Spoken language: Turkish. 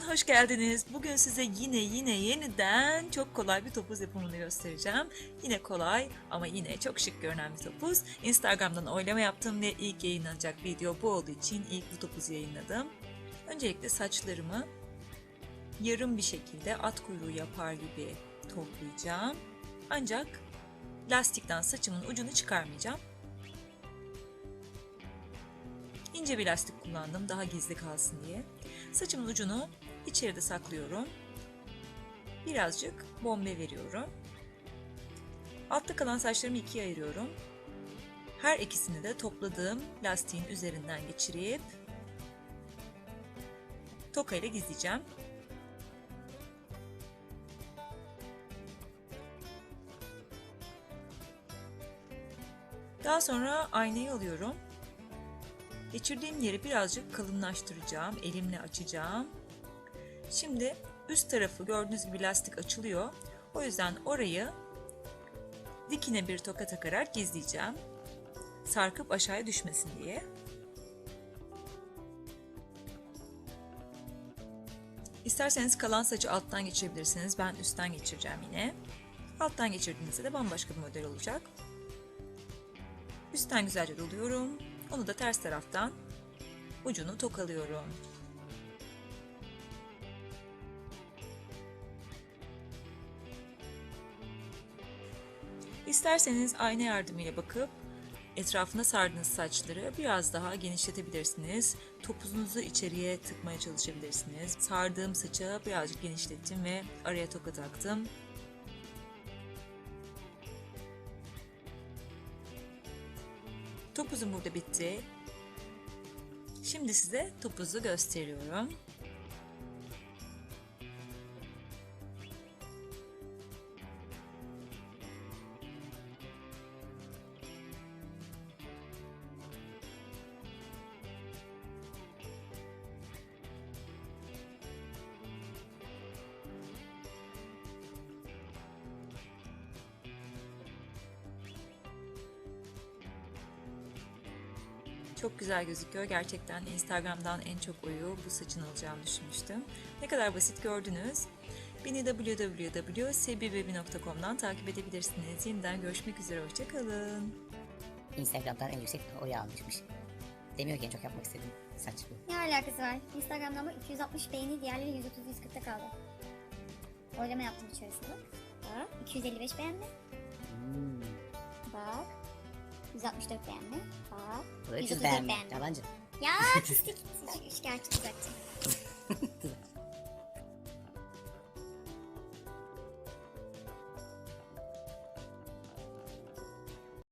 Tekrardan hoş geldiniz. Bugün size yine yine yeniden çok kolay bir topuz yapımını göstereceğim. Yine kolay ama yine çok şık görünen bir topuz. Instagram'dan oylama yaptım ve ilk yayınlanacak video bu olduğu için ilk bu topuzu yayınladım. Öncelikle saçlarımı yarım bir şekilde at kuyruğu yapar gibi toplayacağım. Ancak lastikten saçımın ucunu çıkarmayacağım. İnce bir lastik kullandım daha gizli kalsın diye. Saçımın ucunu içeride saklıyorum. Birazcık bombe veriyorum. Altta kalan saçlarımı ikiye ayırıyorum. Her ikisini de topladığım lastiğin üzerinden geçirip toka ile gizleyeceğim. Daha sonra aynayı alıyorum. Geçirdiğim yeri birazcık kalınlaştıracağım. Elimle açacağım. Şimdi üst tarafı gördüğünüz gibi lastik açılıyor. O yüzden orayı dikine bir toka takarak gizleyeceğim. Sarkıp aşağıya düşmesin diye. İsterseniz kalan saçı alttan geçirebilirsiniz. Ben üstten geçireceğim yine. Alttan geçirdiğinizde de bambaşka bir model olacak. Üstten güzelce doluyorum. Onu da ters taraftan ucunu tokalıyorum. İsterseniz ayna yardımıyla bakıp etrafına sardığınız saçları biraz daha genişletebilirsiniz. Topuzunuzu içeriye tıkmaya çalışabilirsiniz. Sardığım saça birazcık genişlettim ve araya toka taktım. Topuzum burada bitti. Şimdi size topuzu gösteriyorum. Çok güzel gözüküyor. Gerçekten Instagram'dan en çok oyu bu saçın alacağımı düşünmüştüm. Ne kadar basit gördünüz. Beni www.sebibebi.com'dan takip edebilirsiniz. Yeniden görüşmek üzere. Hoşçakalın. Instagram'dan en yüksek oyu almışmış. Demiyor ki en çok yapmak istediğim saç bu. Ne alakası var? Instagram'da ama 260 beğeni, diğerleri 130-140'ta kaldı. Oylama yaptım içerisinde. Bak, 255 beğenme. Hmm. Bak. 164 beğendi. Aa, 300 beğendi. Yabancı. Ya pislik. Şikayetçi düzelteceğim.